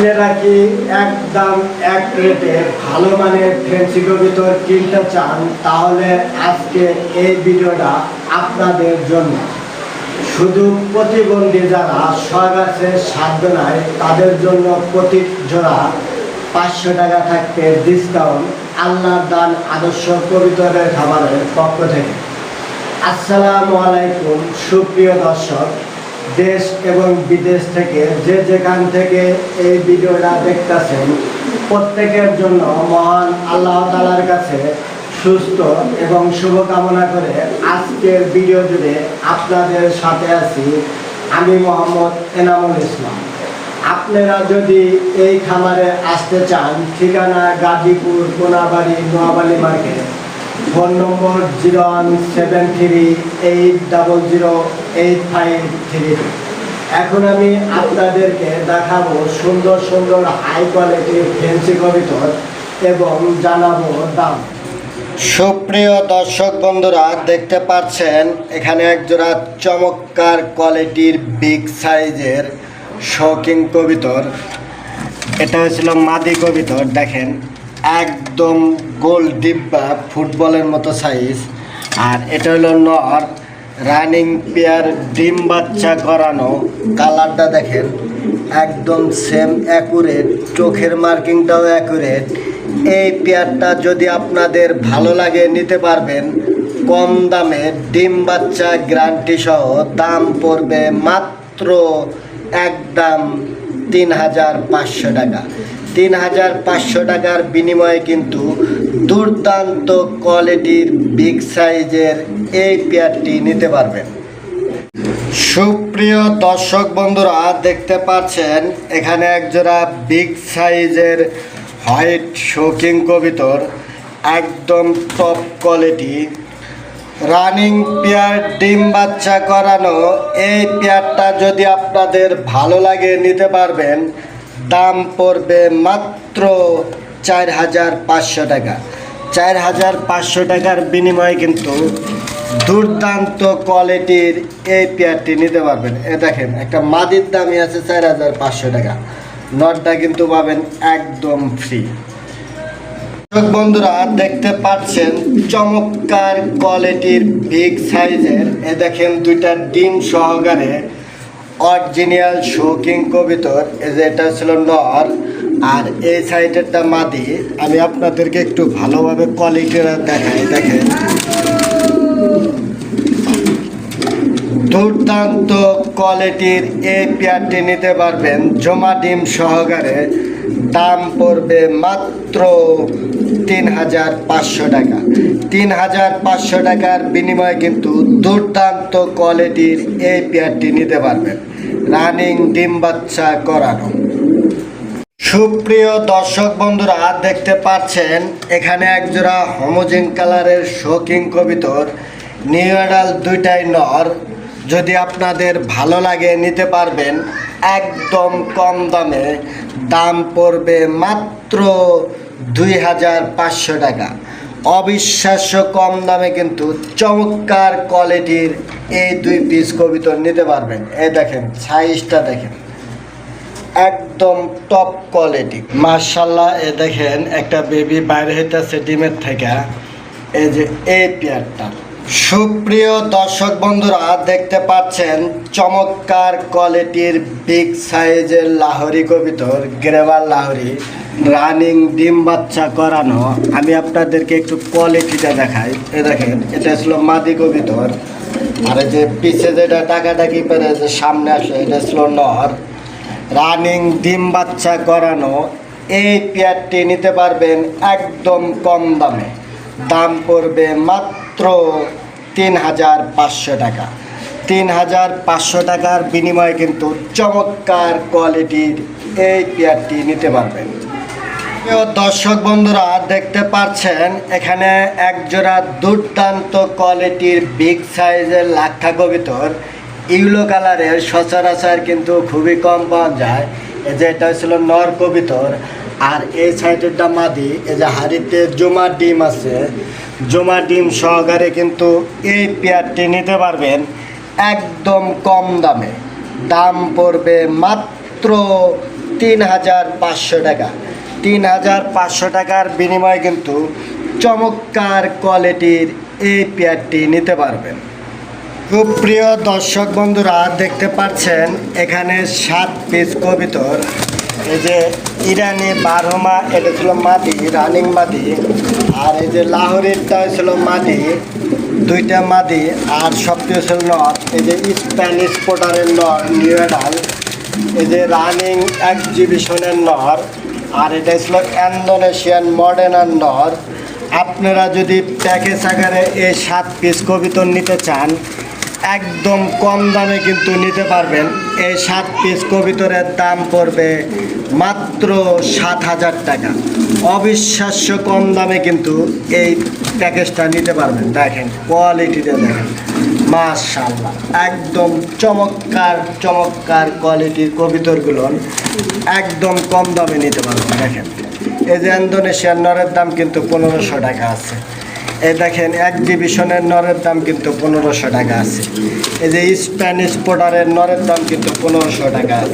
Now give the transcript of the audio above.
আপনারা কি একদম এক রেটে ভালো মানের ফেন্সি কবিতর কিনতে চান, তাহলে আজকে এই ভিডিওটা আপনাদের জন্য। শুধু প্রতিবন্ধী যারা সগাছে সাধ্য নাই তাদের জন্য প্রতি জোড়া পাঁচশো টাকা থাকবে ডিসকাউন্ট আল্লাহর দান আদর্শ কবিতরের খাবারের পক্ষ থেকে। আসসালামু আলাইকুম, সুপ্রিয় দর্শক দেশ এবং বিদেশ থেকে যে যেখান থেকে এই ভিডিওটা দেখতেছেন, প্রত্যেকের জন্য মহান আল্লাহ তালার কাছে সুস্থ এবং শুভকামনা করে আজকের ভিডিও জুড়ে আপনাদের সাথে আছি আমি মোহাম্মদ এনামুল ইসলাম। আপনারা যদি এই খামারে আসতে চান, ঠিকানা Gazipur, Konabari Noabari market phone number zero one seven three eight double zero eight five three. এখন আমি আপনাদেরকে দেখাবো সুন্দর সুন্দর হাই কোয়ালিটির ফেন্সি কবিতর এবং জানাব দাম। সুপ্রিয় দর্শক বন্ধুরা, দেখতে পাচ্ছেন, এখানে একজোড়া চমৎকার কোয়ালিটির বিগ সাইজের শৌকিং কবিতর। এটা হয়েছিল মাদি কবিতর, দেখেন। একদম গোল ডিব্বা ফুটবলের মতো সাইজ আর এটা হলো নর। রানিং পেয়ার ডিম বাচ্চা করানো কালারটা দেখেন, একদম সেম অ্যাকুরেট চোখের মার্কিংটাও অ্যাকুরেট এই পেয়ারটা যদি আপনাদের ভালো লাগে নিতে পারবেন, কম দামে ডিম বাচ্চা গ্যারান্টি সহ দাম পড়বে মাত্র একদম তিন হাজার পাঁচশো টাকা। তিন হাজার পাঁচশো টাকার বিনিময়ে কিন্তু দুর্দান্ত কোয়ালিটির বিগ সাইজের এই পেয়ারটি নিতে পারবেন। সুপ্রিয় দর্শক বন্ধুরা, দেখতে পাচ্ছেন, এখানে একজোড়া বিগ সাইজের হোয়াইট শোকিং কবিতর, একদম টপ কোয়ালিটি রানিং পেয়ার ডিম বাচ্চা করানো, এই পেয়ারটা যদি আপনাদের ভালো লাগে নিতে পারবেন, দাম পড়বে মাত্র চার হাজার পাঁচশো টাকা। চার হাজার পাঁচশো টাকার বিনিময়ে কিন্তু দুর্দান্ত কোয়ালিটির এই পেয়ারটি নিতে পারবেন। এ দেখেন, একটা মাদির দামই আছে চার হাজার পাঁচশো টাকা। নটটা কিন্তু পাবেন একদম ফ্রি বন্ধুরা, দেখতে পাচ্ছেন, চমৎকার কোয়ালিটির বিগ সাইজের এ দেখেন দুইটা ডিম সহকারে অরিজিনাল শোকিং কবিতর এই যে এটা ছিল নর, আর এই সাইডেরটা মাদি। আমি আপনাদেরকে একটু ভালোভাবে কোয়ালিটিটা দেখাই, দেখেন। দুর্দান্ত কোয়ালিটির এই পেয়ারটি নিতে পারবেন, জমা ডিম সহকারে। দাম পড়বে মাত্র তিন হাজার পাঁচশো টাকা। তিন হাজার পাঁচশো টাকার বিনিময়ে কিন্তু দুর্দান্ত কোয়ালিটির এই পেয়ারটি নিতে পারবেন। রানিং ডিম বাচ্চা করানো। সুপ্রিয় দর্শক বন্ধুরা, দেখতে পাচ্ছেন, এখানে একজোড়া হোমোজিন কালারের শোকিং কবিতর নিউ অ্যাডাল দুইটাই নর। যদি আপনাদের ভালো লাগে, নিতে পারবেন। একদম কম দামে। দাম পড়বে মাত্র দুই হাজার পাঁচশো টাকা। অবিশ্বাস্য কম দামে কিন্তু চমৎকার কোয়ালিটির এই দুই পিস কবিতর নিতে পারবেন। এই দেখেন সাইজটা দেখেন। একদম টপ কোয়ালিটি মার্শাল্লাহ এ দেখেন, একটা বেবি বাইরে হইতেছে ডিমের থেকে। এই যে, এই পেয়ারটা সুপ্রিয় দর্শক বন্ধুরা, দেখতে পাচ্ছেন চমৎকার কোয়ালিটির বিগ সাইজের লাহরি কবিতর, গ্রেভার লাহরি। রানিং ডিম বাচ্চা করানো। আমি আপনাদেরকে একটু কোয়ালিটিটা দেখাই। এ দেখেন, এটা ছিল মাদি কবিতর। আর এই যে পিছে যেটা টাকাটাকি পেরে যে সামনে আসে, এটা ছিল নর। রানিং ডিম বাচ্চা করানো, এই পেয়ারটি নিতে পারবেন একদম কম দামে। দাম পড়বে মাত্র তিন হাজার পাঁচশো টাকা। তিন হাজার পাঁচশো টাকার বিনিময়ে কিন্তু চমৎকার কোয়ালিটির এই পেয়ারটি নিতে পারবেন। দর্শক বন্ধুরা, দেখতে পাচ্ছেন, এখানে একজোড়া দুর্দান্ত কোয়ালিটির বিগ সাইজের লাক্ষা কবিতর। ইউলো কালারের সচরাচর কিন্তু খুবই কম পাওয়া যায়। এই যে এটা ছিল নর কবিতর। আর এই সাইডেরটা মাদি, এই যে হাড়িতে জমা ডিম আছে। জমা ডিম সহকারে কিন্তু এই পেয়ারটি নিতে পারবেন একদম কম দামে। দাম পড়বে মাত্র তিন হাজার পাঁচশো টাকা। তিন হাজার পাঁচশো টাকার বিনিময়ে কিন্তু চমৎকার কোয়ালিটির এই পেয়ারটি নিতে পারবেন। খুব প্রিয় দর্শক বন্ধুরা, দেখতে পাচ্ছেন এখানে সাত পিস কবিতর। এই যে ইরানি বারহমা, এটা ছিল মাদি, রানিং মাদি। আর এই যে লাহোরেরটা ছিল মাদি, দুইটা মাদি। আর সবচেয়ে ছিল নর এই যে স্প্যানিশ পোটারের নর নিউ এডাল। এই যে রানিং এক্সিবিশনের নর আর এটা ছিল ইন্দোনেশিয়ান মডার্নার নর আপনারা যদি প্যাকেজ আকারে এই সাত পিস কবিতর নিতে চান, একদম কম দামে কিন্তু নিতে পারবেন। এই সাত পিস কবিতরের দাম পড়বে মাত্র সাত হাজার টাকা। অবিশ্বাস্য কম দামে কিন্তু এই প্যাকেজটা নিতে পারবেন। দেখেন কোয়ালিটিটা দেখেন। মাশাল্লাহ একদম চমৎকার চমৎকার কোয়ালিটির কবিতরগুলো একদম কম দামে নিতে পারবেন, দেখেন। এই যে ইন্দোনেশিয়ার নরের দাম কিন্তু পনেরোশো টাকা আছে। এই দেখেন এক ডিভিশনের নরের দাম কিন্তু পনেরোশো টাকা আছে। এই যে স্প্যানিশ পোডারের নরের দাম কিন্তু পনেরোশো টাকা আছে।